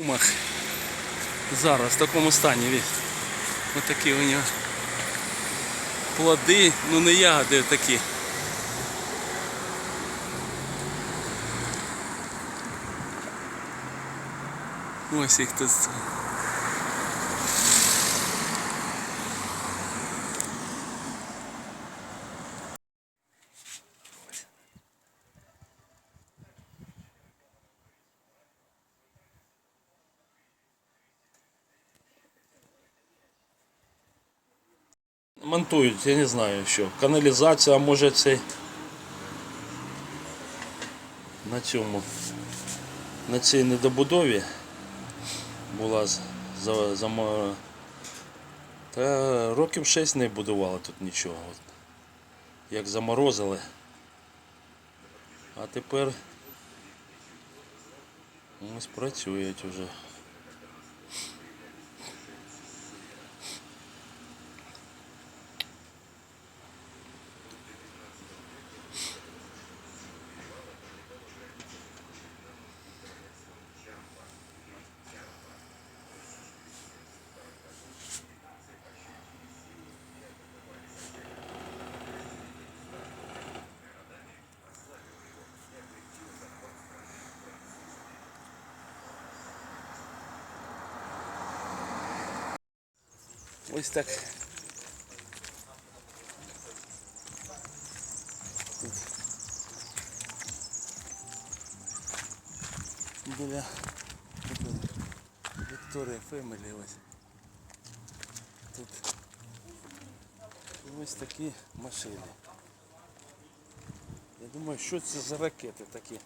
Умах. Зараз в такому стані. Ось такі у нього плоди, ну не ягоди такі. Ось їх тут. Монтують, я не знаю що. Каналізація, а може це на цьому, на цій недобудові була за, за, та років 6 не будували тут нічого. Як заморозили. А тепер ось працюють вже. Ось так. Тут. Біля Вікторія Фемелі ось. Тут ось такі машини. Я думаю, що це за ракети такі.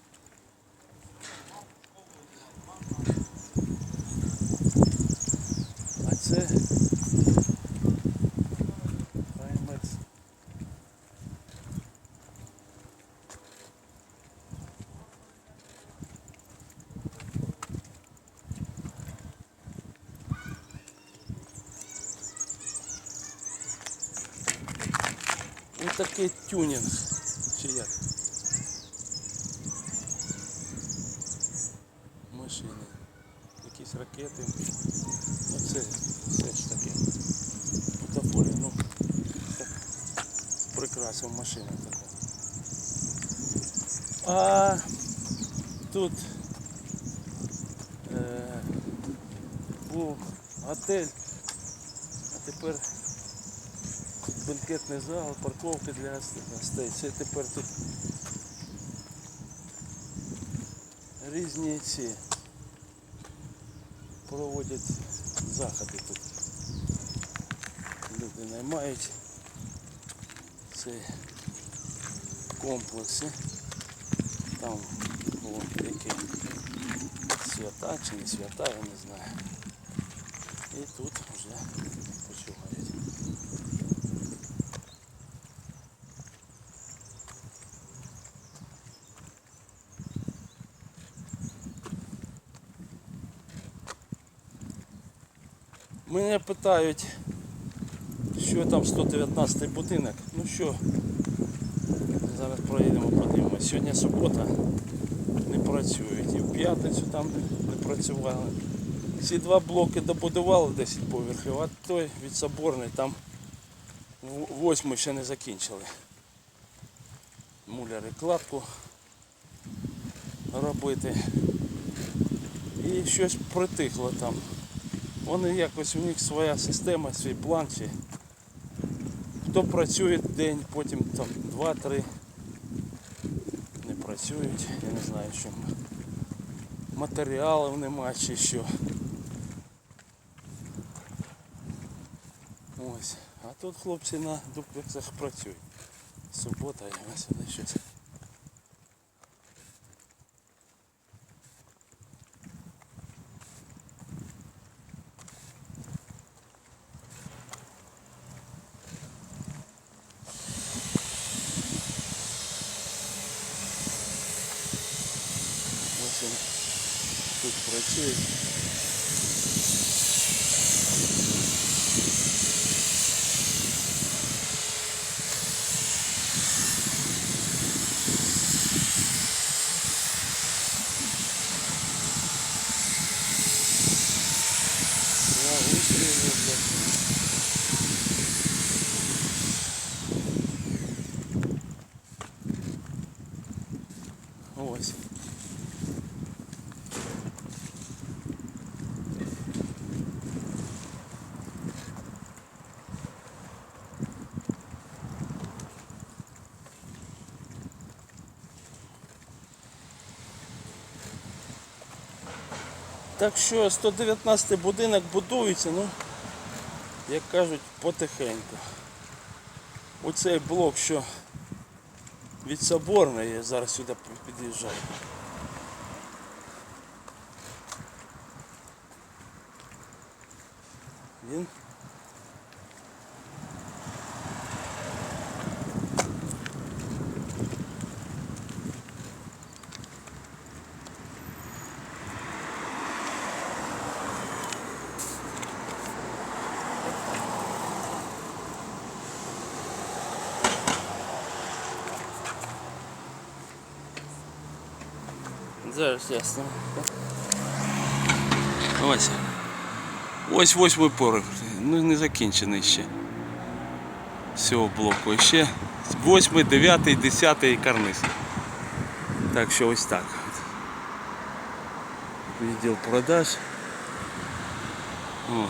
Такий тюнінг. Чи як? Машини. Якісь ракети. Оце все ж таки. Бутафорія, ну так прикрасив машину таку. А тут е, був готель, а тепер тут бенкетний зал, парковка для гостей. Це тепер тут різні ці проводять заходи тут. Люди наймають цей комплекси. Там о, які свята чи не свята, я не знаю. І тут вже Мене питають, що там 119 будинок. Ну що, зараз проїдемо, подивимося. Сьогодні субота, не працюють. І в п'ятницю там не працювали. Ці два блоки добудували 10 поверхів, а той від соборний там восьмий ще не закінчили. Муляри кладку робити. І щось притихло там. Вони якось у них своя система, свій план. Чи... Хто працює день, потім там 2-3 не працюють, я не знаю що. Матеріалів нема чи що. Ось. А тут хлопці на дуплексах працюють. Субота і ось вони щось. Тут працює. Ось. Так що 119 будинок будується, ну, як кажуть, потихеньку. Оцей блок, що від Соборної, я зараз сюди під'їжджаю. Він Зараз ясно. Ось. Ось восьмий поверх. Ну не закінчений ще. З цього блоку. І Ще восьмий, дев'ятий, десятий карниз. Так що ось так. Відділ продаж. О.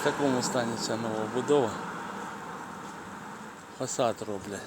в такому стані ця нова будова. Фасад роблять.